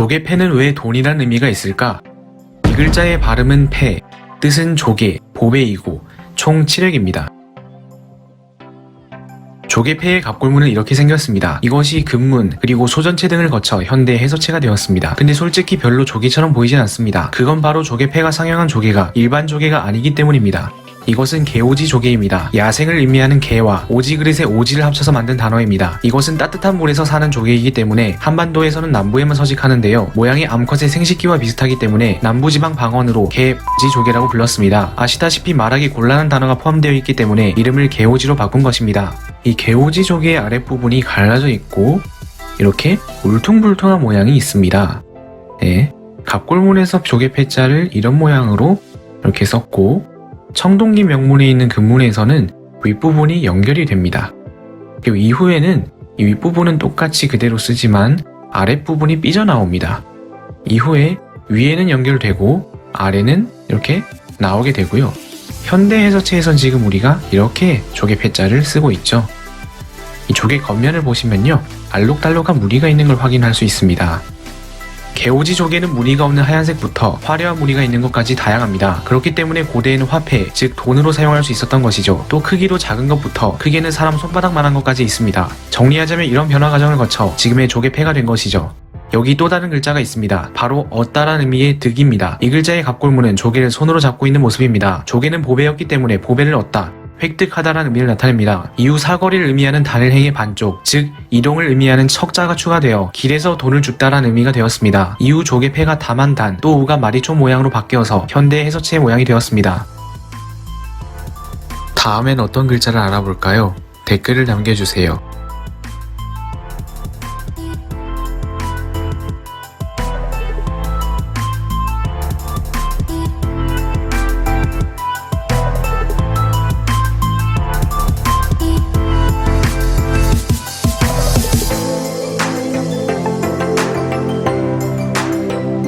조개 패는 왜 돈이란 의미가 있을까? 이 글자의 발음은 패, 뜻은 조개, 보배이고 총 7획입니다. 조개패의 갑골문은 이렇게 생겼습니다. 이것이 금문 그리고 소전체 등을 거쳐 현대 해서체가 되었습니다. 근데 솔직히 별로 조개처럼 보이진 않습니다. 그건 바로 조개패가 상영한 조개가 일반 조개가 아니기 때문입니다. 이것은 개오지 조개입니다. 야생을 의미하는 개와 오지 그릇의 오지를 합쳐서 만든 단어입니다. 이것은 따뜻한 물에서 사는 조개이기 때문에 한반도에서는 남부에만 서식하는데요. 모양이 암컷의 생식기와 비슷하기 때문에 남부지방 방언으로 개 오지 조개라고 불렀습니다. 아시다시피 말하기 곤란한 단어가 포함되어 있기 때문에 이름을 개오지로 바꾼 것입니다. 이 개오지 조개의 아랫부분이 갈라져 있고 이렇게 울퉁불퉁한 모양이 있습니다. 네. 갑골문에서 조개 패자를 이런 모양으로 이렇게 썼고 청동기 명문에 있는 금문에서는 윗부분이 연결이 됩니다. 그리고 이후에는 이 윗부분은 똑같이 그대로 쓰지만 아랫부분이 삐져나옵니다. 이후에 위에는 연결되고 아래는 이렇게 나오게 되고요. 현대 해서체에선 지금 우리가 이렇게 조개 패자를 쓰고 있죠. 이 조개 겉면을 보시면요. 알록달록한 무늬가 있는 걸 확인할 수 있습니다. 개오지 조개는 무늬가 없는 하얀색부터 화려한 무늬가 있는 것까지 다양합니다. 그렇기 때문에 고대에는 화폐, 즉 돈으로 사용할 수 있었던 것이죠. 또 크기도 작은 것부터 크게는 사람 손바닥만한 것까지 있습니다. 정리하자면 이런 변화 과정을 거쳐 지금의 조개패가 된 것이죠. 여기 또 다른 글자가 있습니다. 바로 어따란 의미의 득입니다. 이 글자의 갑골문은 조개를 손으로 잡고 있는 모습입니다. 조개는 보배였기 때문에 보배를 얻다. 획득하다라는 의미를 나타냅니다. 이후 사거리를 의미하는 단을 행의 반쪽, 즉 이동을 의미하는 척자가 추가되어 길에서 돈을 줍다라는 의미가 되었습니다. 이후 조개패가 다만단, 또 우가 마리초 모양으로 바뀌어서 현대 해서체의 모양이 되었습니다. 다음엔 어떤 글자를 알아볼까요? 댓글을 남겨주세요.